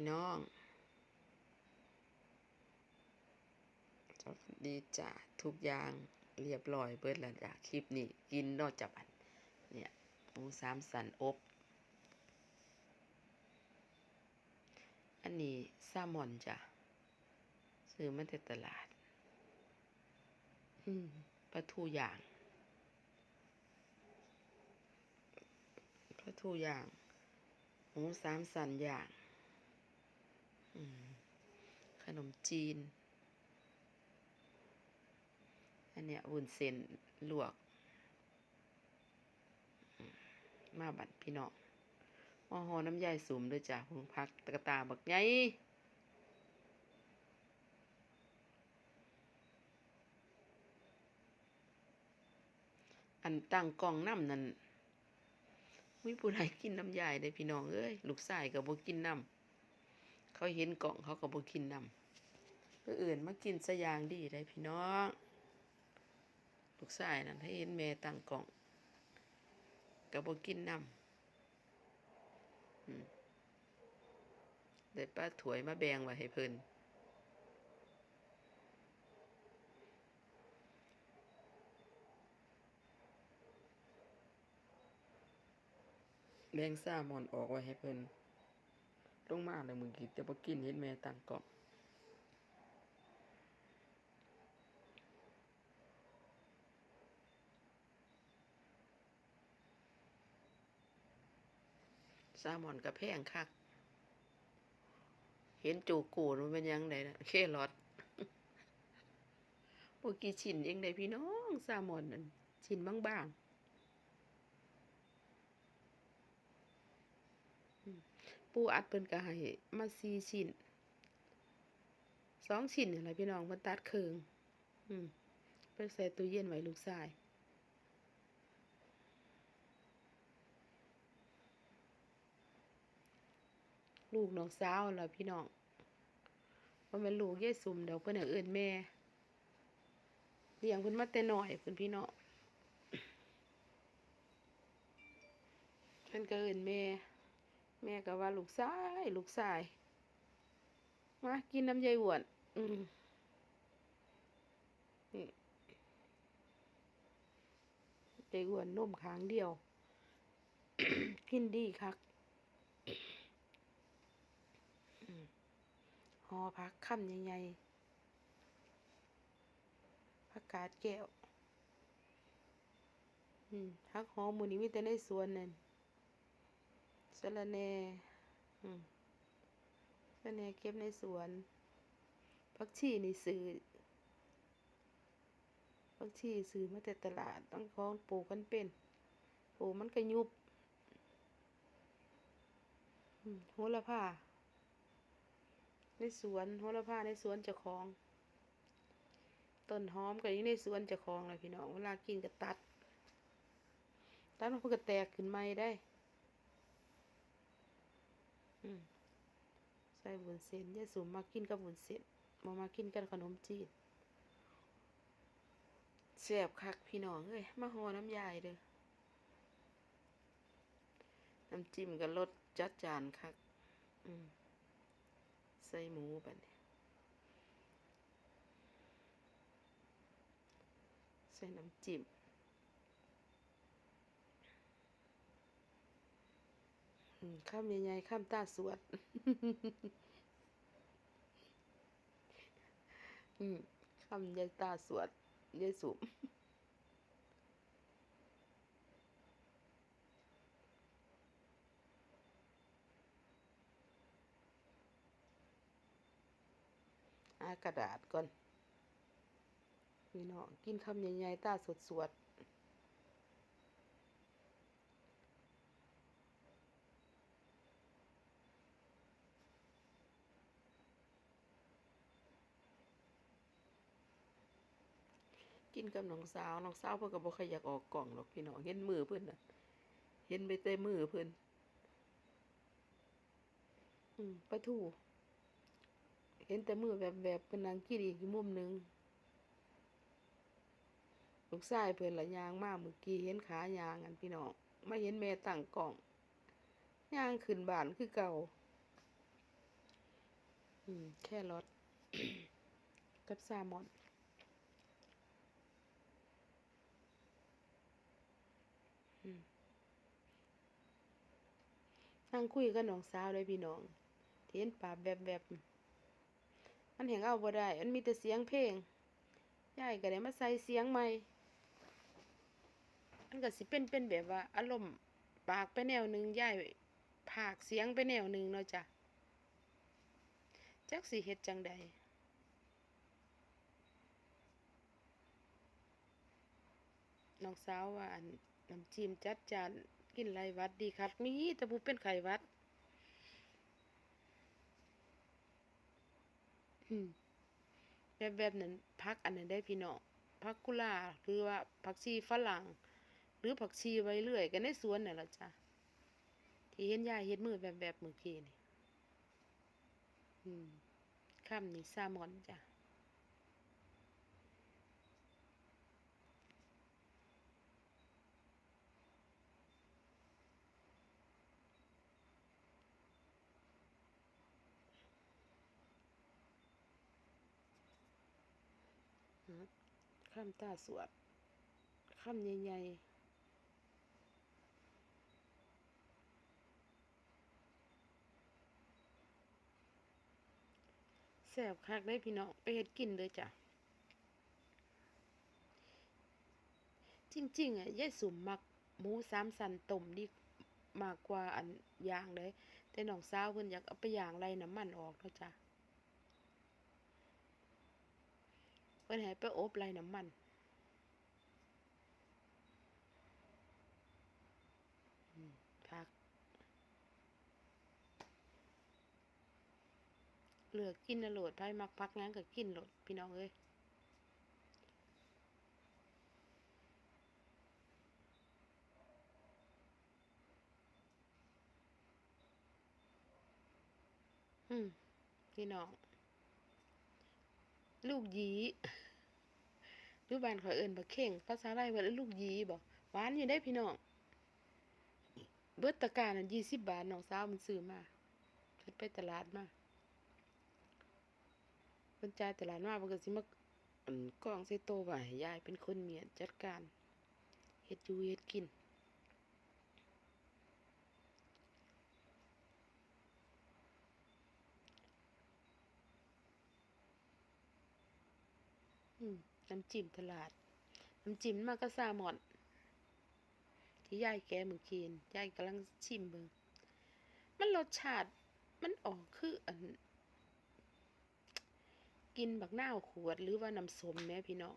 พี่น้องสวัสดีจ้ะทุกอย่างเรียบร้อยเบิดแล้วจ้ะคลิปนี้กินนอกจากอันเนี่ยหมูสามสันอบ อันนี้แซลมอนจ้ะซื้อมาจากตลาด อืมปลาทูย่างปลาทูย่างหมูสามสันอย่าง ขนมจีน อันเนี้ยวุ้นเส้นลวก มาบัดพี่น้องมอหอน้ำยายสุมด้วยจ้ะพุงพักตะกตาบักไงอันตั้งกองน้ำนั่นมีผู้ใดกินน้ำยายได้พี่น้องเอ้ย ลูกชายก็บ่กินน้ำ เขาเห็นกล่องเขาก็บ่กินนำเพื่ออื่นมากินสยางดีได้พี่น้องลูกชายนั่นให้เห็นแม่ตั้งกล่องก็บ่กินนำได้ป้าถวยมาแบงไว้ให้เพิ่นแบงซ่ามอนออกไว้ให้เพิ่น ลงมาเลยมึงกินแต่บ่กินเห็นแม่ตั้งกล่องแซลมอนกับแพงคัก เห็นจูกูมันเป็นยังไงนะเครอทพวกกี่ชิ้นเองได้พี่น้องแซลมอนนั่นชิ้นบางๆอืม ปูอัดเพิ่นก็ให้มาสี่ชิ้นสองชิ้นนี่แหละพี่น้องเพิ่นตัดเครึ่งอืมเพิ่นใส่ตู้เย็นไว้ลูกชายลูกน้องสาวล่ะพี่น้องว่าเป็นลูกยายสุ่มเดี๋ยวเพิ่นเอิ้นแม่เลี้ยงเพิ่นมาแต่น้อยเพิ่นพี่น้องเพิ่นก็เอิ้นแม่ แม่ก็ว่าลูกชายลูกชาย มากินน้ำยายอ้วนอืมนี่ยายอ้วนนุ่มค้างเดียว กินดีคักหอพักค่ำใหญ่ๆผักกาดแก้ว อืมพักหอมหมูนี้มีแต่ในสวนนั่น สะระแหน่สะระแหน่เก็บในสวนผักชีนี่ซื้อผักชีซื้อมาแต่ตลาดต้องของปลูกกันเป็นปลูกมันก็ยุบโหระพาในสวนโหระพาในสวนเจ้าของต้นหอมก็อยู่ในสวนเจ้าของเลยพี่น้องเวลากินก็ตัดตัดมันก็แตกขึ้นใหม่ได้ ใส่บุญเส้นยายสุมมากินกับบุญเส้นมามากินกันขนมจีนแซ่บคักพี่น้องเอ้ยมาห่อน้ำยายเด้อน้ำจิ้มก็รสจัดจานคักใส่หมูบัดนี้ใส่น้ำจิ้มอืม ข้ามใหญ่ๆข้ามตาสวด อืมข้ามใหญ่ตาสวดยายสุมอากระดาษก่อน พี่น้องกินคำใหญ่ๆตาสวดๆ กินกับน้องสาวน้องสาวเพิ่อนก็บ่ค่อยอยากออกกล่องหรอกพี่น้องเห็นมือเพิ่นน่ะ เห็นไปแต่มือเพิ่นอืมปลาทูเห็นแต่มือแบบแบบเป็นนางกินอีกมุมหนึ่งลูกชายเพิ่อนละยางมาเมื่อกี้เห็นขายางอันพี่น้องไมาเห็นแม่ตั้งกล่องยางขึ้นบานคือเก่า อืม แค่รสกับซลมอน นั่งคุยกับน้องสาวเลยพี่น้องที่เห็นปากแบบแบบมันแหงเอาบ่ได้ มันมีแต่เสียงเพลงยายก็ได้มาใส่เสียงใหม่มันก็สิเป็นเป็นแบบว่า อารมณ์ปากไปแนวหนึ่งยายภาคเสียงไปแนวหนึ่งเนาะจ้ะจักสิเฮ็ดจังใดน้องสาวว่านน้ำจิ้มจัดจาน กินไรวัดดีคักมีแต่ผู้เป็นไข้หวัดแบบแบบนั้นพักอันนั้นได้พี่น้องพักกุหลาบหรือว่าผักชีฝรั่ง หรือผักชีไว้เรื่อย กันในสวนน่ะละจ้ะที่เห็นยายเฮ็ดมือแบบแบบเมื่อกี้นี่ อืมนี่ซลมอนจ้ะอืม ค่ำตาสวดค่ำใหญ่ๆแซ่บคักได้พี่น้องไปเฮ็ดกินเลยจ้ะ จริง ๆ อะยายสุมมักหมูสามสันต้มดีมากกว่าอันย่างเลย แต่น้องสาวเพิ่นอยากเอาไปย่างไล่น้ำมันออกเนาะจ้ะ เพิ่นให้ไปอบไล่น้ำมันพักเลือกกินนะโหลดไผมักพักงั้นก็กินโหลดพี่น้องเอ้ยอืมพี่น้อง ลูกยีหรือบ้านขอยเอิ้นบักเข่งภาษาไทยว่าลูกยีบ่หวานอยู่ได้พี่น้อง เบิดตะกร้านั่น20บาทน้องสาวมันซื้อมาเพิ่นไปตลาดมาเพิ่นจ่ายตลาดมาเพิ่นก็สิมาอั่องใส่โตไว้ให้ยายเป็นคนเมียนจัดการเฮ็ดอยู่เฮ็ดกิน อืม น้ำจิ้มตลาด น้ำจิ้มมาก็แซลมอนที่ยายแกเมื่อกี้นยายกำลังชิมเบิ่งมันรสชาติมันออกคืออัน กินบักหน้าขวดหรือว่าน้ำสมแม่พี่น้อง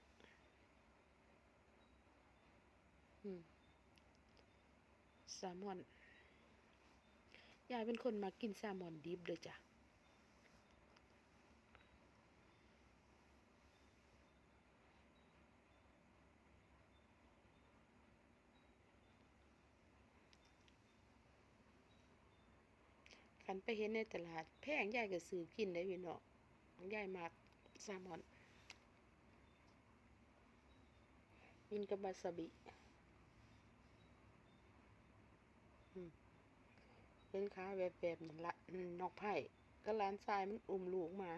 อืมแซลมอน ยายเป็นคนมากินแซลมอนดิบเด้อจ้ะ คันไปเห็นในตลาด แพงยายก็ซื้อกินได้พี่น้องยายมากแซลมอนกินกับวาซาบิเป็นขาแบบแบบนั่นละนอกไผ่ก็ร้านทรายมันอุ้มลูกมา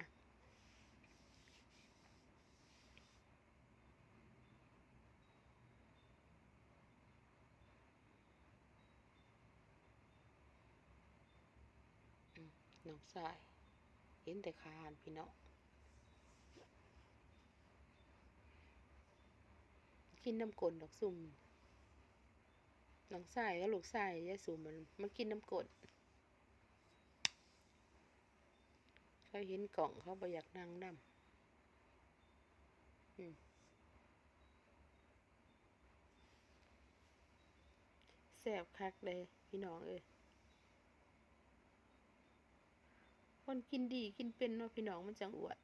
อืม น้องทราย เห็นแต่ขานพี่น้องกินน้ำกลดอกซุ่มน้องทรายก็ลูกทรายยาสุ่มมันมากินน้ำกลนเขาเห็นกล่องเขาบ่อยากนั่งนำอืมแซ่บคักเลยพี่น้องเอ้ย คนกินดีกินเป็นเนาะพี่น้องมันจังอวน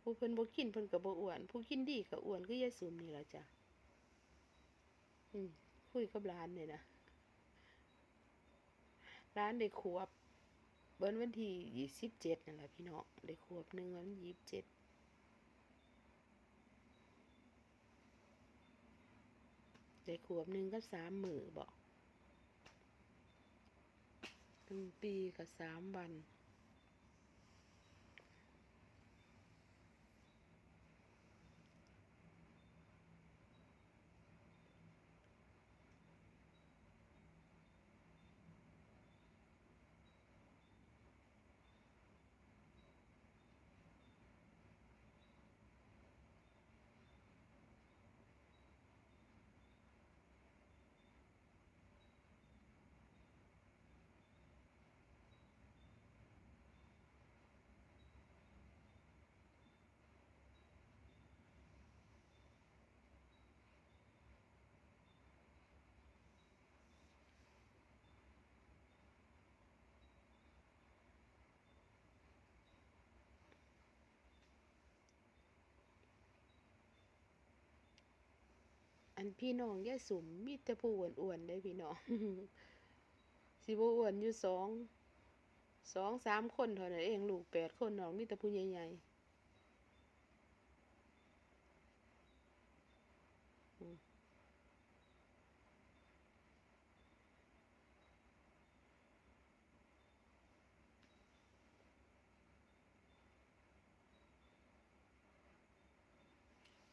ผู้เพิ่นบ่กินเพิ่นก็บ่อ้วน ผู้กินดีก็อ้วนคือยายสุมนี่ล่ะจ้ะอืมคุยกับร้านนี่นะร้านได้ขวบเบิ้นวันที่ยี่สิบเจ็ดนั่นแหละพี่น้องได้ขวบหนึ่งวันยี่สิบเจ็ดได้ขวบหนึ่งก็สามมือบอก หนึ่งปีกับสามวัน อันพี่น้องยาสุมมีแต่ผู้อ้วนๆได้พี่น้องสิบอ้วนอยู่สองสองสามคนเท่านั้นเองลูกแปดคนน้องมีแต่ผู้ใหญ่ๆ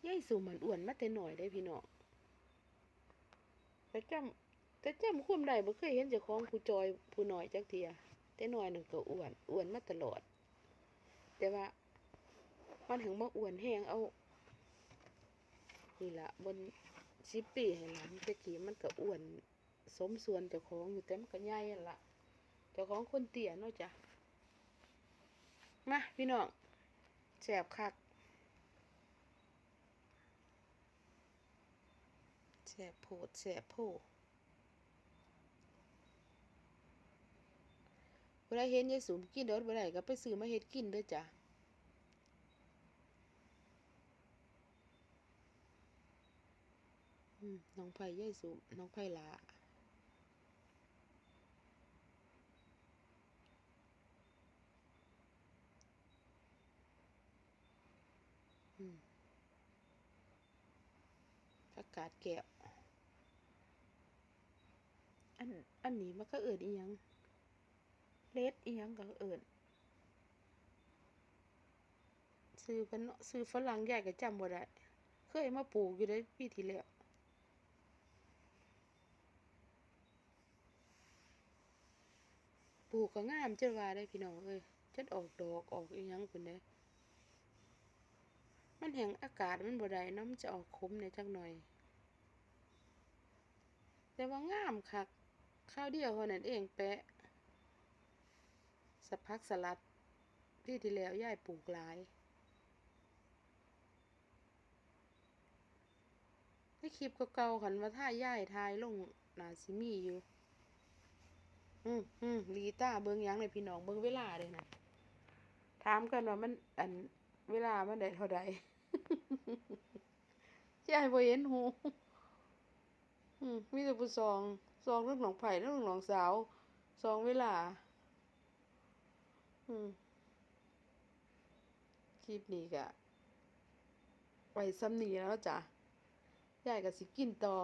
ยายสุมมันอ้วนมาแต่หน้อยได้พี่น้อง แต่จำแต่จำความได้บ่เคยเห็นเจ้าของผู้จอยผู้น้อยจักเทียแต่น้อยนั่นก็อ้วนอ้วนมาตลอด แต่ว่า มันถึงมาอ้วนแห้งเอานี่ละบนสิบปีให้หลังตะกี้มันก็อ้วน สมส่วนเจ้าของอยู่แต่มันก็ใหญ่นั่นละเจ้าของคนเตี้ยเนาะจ้ะมาพี่น้องแสบคัก แสบโพดแสบโพเวลาเห็นยายสุมกินเด้อบ่ได้ก็ไปซื้อมาเฮ็ดกินเด้อจ้ะน้องไผ่ยายสุมน้องไผ่ลาอืม กาศแก้วอัน อันนี้มันก็เอิดอีหยังเลดอีหยังก็เอิดซื้อเพิ่นซื้อฝรั่งใหญ่ก็จำบ่ได้เคยมาปลูกอยู่ได้ปีที่แล้วปลูกก็งามจนว่าได้พี่น้องเอ้ยจนออกดอกออกอีหยังพุ่นเด้มันแห้งอากาศมันบ่ได้เนาะมันจะออกขมในจักหน่อย แต่ว่างามคักข้าวเดียวเท่านั้นเองแปะสับพักสลัดที่ที่แล้วย่ายปลูกหลายในคลิปเก่าๆคันว่าท่าย่ายทายลงนาสิมีอยู่ อืมอืมลีต้าเบิ่งยังเลยพี่น้องเบิ่งเวลาเลยนะถามกันว่ามัน อันเวลามันได้เท่าใดยายบ่เห็นหู อืมมีแต่ผู้ซองซองเรื่องหนองไผ่เรื่องหนองสาวซองเวลา อืมคลิปนี้ก็ไว้ซ้ำนี้แล้วจ้ะยายก็สิกินต่อ